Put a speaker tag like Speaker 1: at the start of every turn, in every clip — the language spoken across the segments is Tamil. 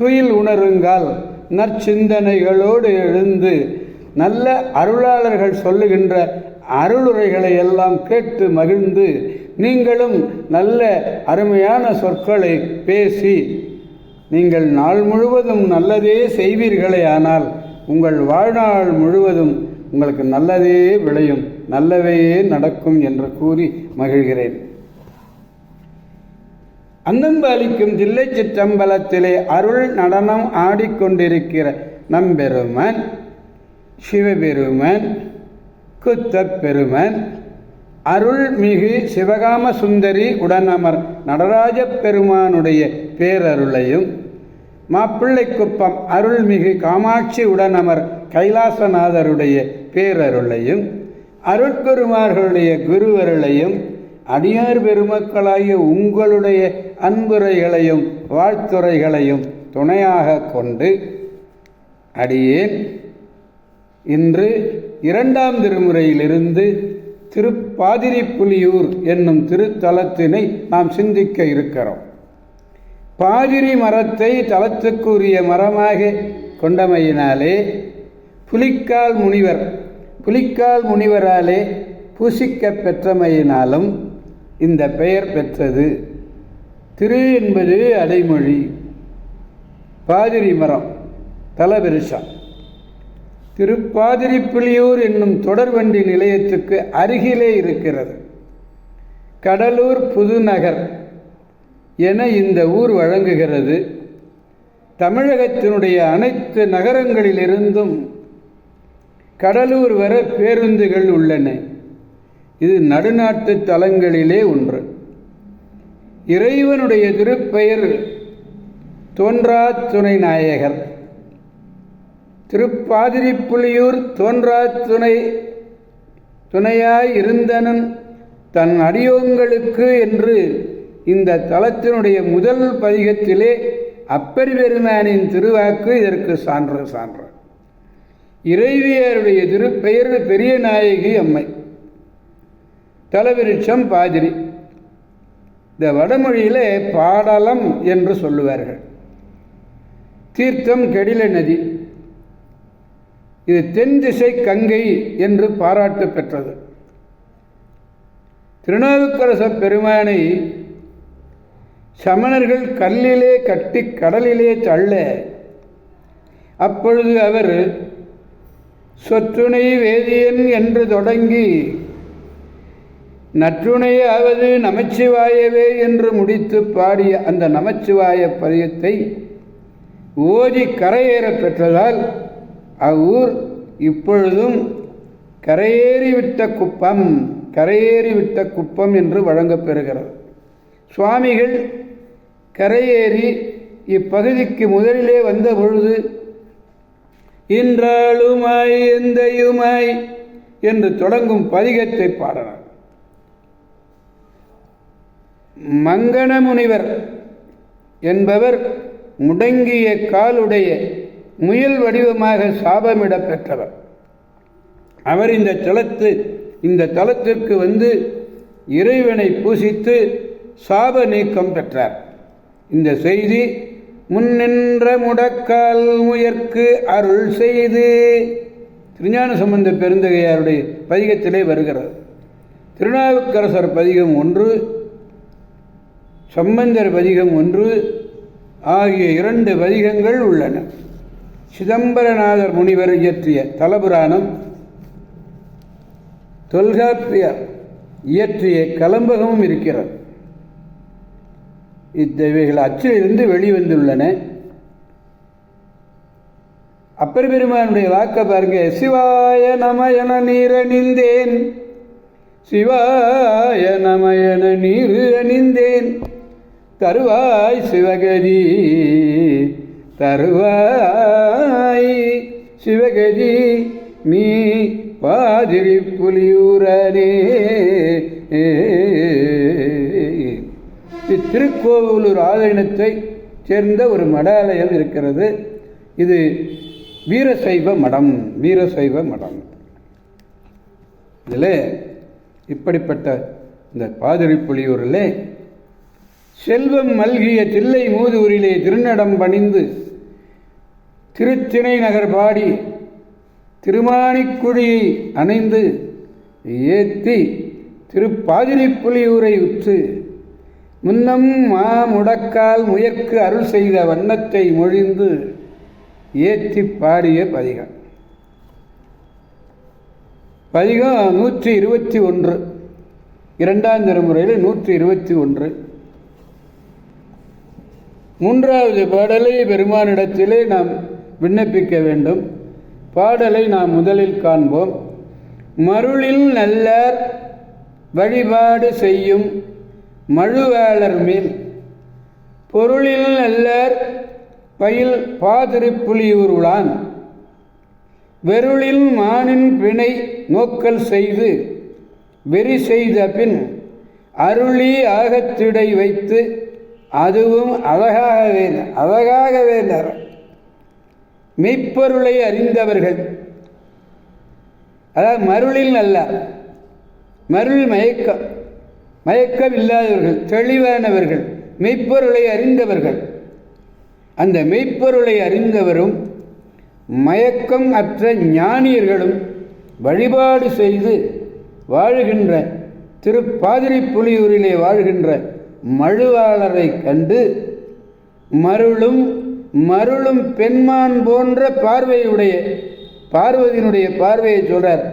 Speaker 1: துயில் உணருங்கள் நற்சிந்தனைகளோடு எழுந்து நல்ல அருளாளர்கள் சொல்லுகின்ற அருளுரைகளை எல்லாம் கேட்டு மகிழ்ந்து நீங்களும் நல்ல அருமையான சொற்களை பேசி நீங்கள் நாள் முழுவதும் நல்லதே செய்வீர்களே ஆனால் உங்கள் வாழ்நாள் முழுவதும் உங்களுக்கு நல்லதே விளையும் நல்லவே நடக்கும் என்று கூறி மகிழ்கிறேன். அன்னம்பாலிக்கும் தில்லை சிற்றம்பலத்திலே அருள் நடனம் ஆடிக்கொண்டிருக்கிற நம்பெருமன் சிவபெருமன் குத்தப் பெருமன் அருள்மிகு சிவகாம சுந்தரி உடனமர் நடராஜ பெருமானுடைய பேரருளையும் மாப்பிள்ளைக்குப்பம் அருள்மிகு காமாட்சி உடனமர் கைலாசநாதருடைய பேரருளையும் அருட்குருமார்களுடைய குருவருளையும் அடியார் பெருமக்களாகிய உங்களுடைய அன்புரைகளையும் வாழ்த்துறைகளையும் துணையாக கொண்டு அடியேன். இன்று இரண்டாம் திருமுறையிலிருந்து திருப்பாதிரிப்புலியூர் என்னும் திருத்தலத்தினை நாம் சிந்திக்க இருக்கிறோம். பாதிரி மரத்தை தலத்துக்குரிய மரமாக கொண்டமையினாலே புலிக்கால் முனிவர் புலிக்கால் முனிவராலே பூசிக்க பெற்றமையினாலும் இந்த பெயர் பெற்றது. திரு என்பது அடைமொழி. பாதிரி மரம் தலபெருஷா திருப்பாதிரிப்புலியூர் என்னும் தொடர்வண்டி நிலையத்துக்கு அருகிலே இருக்கிறது. கடலூர் புதுநகர் என இந்த ஊர் வழங்குகிறது. தமிழகத்தினுடைய அனைத்து நகரங்களிலிருந்தும் கடலூர் வர பேருந்துகள் உள்ளன. இது நடுநாட்டு தலங்களிலே ஒன்று. இறைவனுடைய திருப்பெயர் தோன்றா துணை நாயகர் திருப்பாதிரிப்புலியூர் தோன்றா துணை துணையாய் இருந்தனன் தன் அடியோங்களுக்கு என்று இந்த தலத்தினுடைய முதல் பதிகத்திலே அப்பரிபெருமானின் திருவாக்கு இதற்கு சான்று சான்று. இறைவியருடைய திருப்பெயர் பெரிய நாயகி அம்மை. தலவிருட்சம் பாதிரி இந்த வடமொழியிலே பாடலம் என்று சொல்லுவார்கள். தீர்த்தம் கெடில நதி. இது தென் திசை கங்கை என்று பாராட்டு பெற்றது. திருநாவுக்கரச பெருமானை சமணர்கள் கல்லிலே கட்டி கடலிலே தள்ள அப்பொழுது அவர் சொற்றுணை வேதியன் என்று தொடங்கி நற்றுணையாவது நமச்சிவாயவே என்று முடித்து பாடிய அந்த நமச்சிவாய பதியத்தை ஓதி கரையேற பெற்றதால் அவ்வூர் இப்பொழுதும் கரையேறிவிட்ட குப்பம் கரையேறிவிட்ட குப்பம் என்று வழங்கப்பெறுகிறது சுவாமிகள் கரையேறி இப்பகுதிக்கு முதலிலே வந்த பொழுது இன்றாளுமாய் எந்தையுமாய் என்று தொடங்கும் பதிகத்தை பாடலாம் மங்கன முனிவர் என்பவர் முடங்கிய காலுடைய முயல் வடிவமாக சாபமிட பெற்றவர். அவர் இந்த தலத்து இந்த தலத்திற்கு வந்து இறைவனை பூசித்து சாப நீக்கம் பெற்றார். இந்த செய்தி முன்னின்ற முடக்கால் முயற்கு அருள் செய்து திருஞான சம்பந்த பெருந்தகையாருடைய பதிகத்திலே வருகிறது. திருநாவுக்கரசர் பதிகம் ஒன்று சம்பந்தர் பதிகம் ஒன்று ஆகிய இரண்டு பதிகங்கள் உள்ளன. சிதம்பரநாதர் முனிவர் இயற்றிய தலபுராணம் தொல்காப்பியர் இயற்றிய கலம்பகமும் இருக்கிறது. இத்தவைகள் அச்சிலிருந்து வெளிவந்துள்ளன. அப்பர் பெருமானுடைய வாக்க பாருங்க. சிவாய நமயன நீர் அணிந்தேன் சிவாய நமயன நீர் அணிந்தேன் தருவாய் சிவகதி தருவாய் சிவகதி நீ பாதிரி புலியூரனே. திருக்கோவிலூர் ஆதீனத்தை சேர்ந்த ஒரு மடாலயம் இருக்கிறது. இது வீரசைவ மடம் வீரசைவ மடம். இதில் இப்படிப்பட்ட இந்த பாதிரி புலியூரில் செல்வம் மல்கிய தில்லை மூதூரிலே திருநடம் பணிந்து திருச்சினை நகர் பாடி திருமானிக்குழியை அணைந்து ஏத்தி திருப்பாதிரிப்புலியூரை உற்று முன்னம் மா முடக்கால் முயற்கு அருள் செய்த வண்ணத்தை மொழிந்து ஏற்றி பாடிய பதிகம். பதிகம் நூற்றி இருபத்தி ஒன்று. இரண்டாம் திருமுறையில் நூற்றி இருபத்தி ஒன்று. மூன்றாவது பாடலை பெருமானிடத்திலே நாம் விண்ணப்பிக்க வேண்டும். பாடலை நாம் முதலில் காண்போம். மருளில் நல்லர் வழிபாடு செய்யும் மழுவேளர் மேல். பொருளில் நல்லர் பயில் பாதிருப்புலியூருளான். வெருளில் மானின் பிணை நோக்கல் செய்து வெறி செய்த பின் அருளி ஆகத்திடை வைத்து அதுவும் அழகாகவே அழகாகவே நிற மெய்ப்பொருளை அறிந்தவர்கள். அதாவது மருளில் அல்ல மருள் மயக்கம் மயக்கம் இல்லாதவர்கள் தெளிவானவர்கள் மெய்ப்பொருளை அறிந்தவர்கள். அந்த மெய்ப்பொருளை அறிந்தவரும் மயக்கம் அற்ற ஞானியர்களும் வழிபாடு செய்து வாழுகின்ற திருப்பாதிரி புலியூரிலே வாழ்கின்ற மழுவாளரை கண்டு மருளும் மருளும் பெண்மான் போன்ற பார்வையுடைய பார்வதியினுடைய பார்வையை சொல்றார்.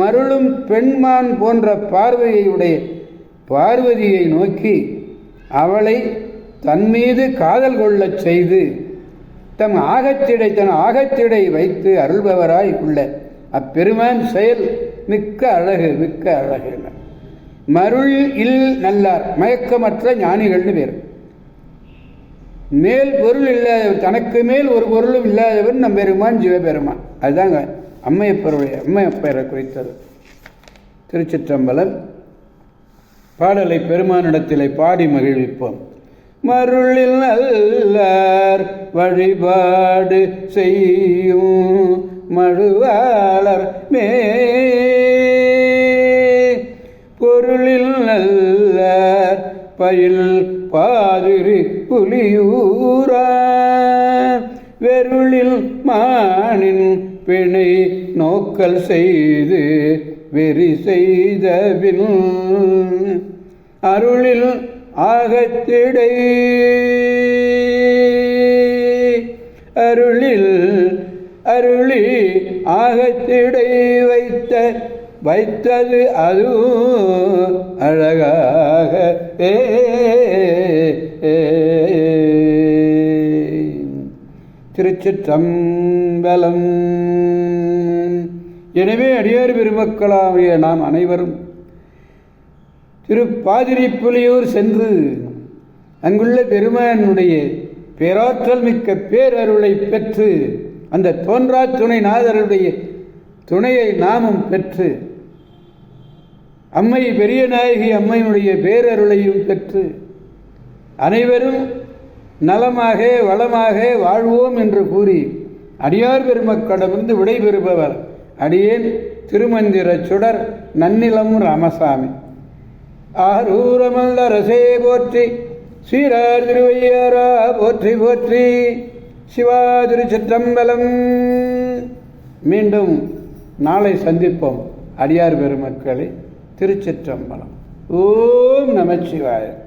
Speaker 1: மருளும் பெண்மான் போன்ற பார்வையுடைய பார்வதியை நோக்கி அவளை தன் மீது காதல் கொள்ளச் செய்து தம் ஆகத்திடை தன் ஆகத்திடை வைத்து அருள்பவராய் உள்ள அப்பெருமான் செயல் மிக்க அழகு மிக்க அழகு. மருள் இல் நல்லார் மயக்கமற்ற ஞானிகள்னு பேர். மேல் பொருள் இல்லாதவர் தனக்கு மேல் ஒரு பொருளும் இல்லாதவன் நம் பெருமான் சிவபெருமான். அதுதாங்க அம்மையப்பருடைய அம்மையப்பரை குறித்தது. திருச்சிற்றம்பலம். பாடலை பெருமானிடத்திலே பாடி மகிழ்விப்போம். மருளில் நல்லார் வழிபாடு செய்யும் மழுவாளர் மே பயில் பாதிரி புலியூரா. வெருளில் மானின் பிணை நோக்கல் செய்து வெறி செய்தவின் அருளில் ஆகத்திடை. அருளில் அருளி ஆகத்திடை வைத்த வைத்தது அது அழகாக. ஏ திருச்சிற்றம்பலம். எனவே அடியார் பெருமக்களாகிய நாம் அனைவரும் திரு புலியூர் சென்று அங்குள்ள பெருமானுடைய பேராற்றல் மிக்க பேரருளை பெற்று அந்த தோன்றா துணை நாதருடைய துணையை நாமும் பெற்று அம்மை பெரிய நாயகி அம்மையினுடைய பேரருளையும் பெற்று அனைவரும் நலமாக வளமாக வாழ்வோம் என்று கூறி அடியார் பெருமக்களிடமிருந்து விடைபெறுபவர் அடியேன் திருமந்திர சுடர் நன்னிலம் ராமசாமி. ஆரூரமல்ல ரசே போற்றி ஸ்ரீரார் திருவையாரா போற்றி போற்றி சிவா திருச்சிற்றம்பலம். மீண்டும் நாளை சந்திப்போம் அடியார் பெருமக்களை. திருச்சிற்றம்பலம். ஓம் நமச்சிவாயன்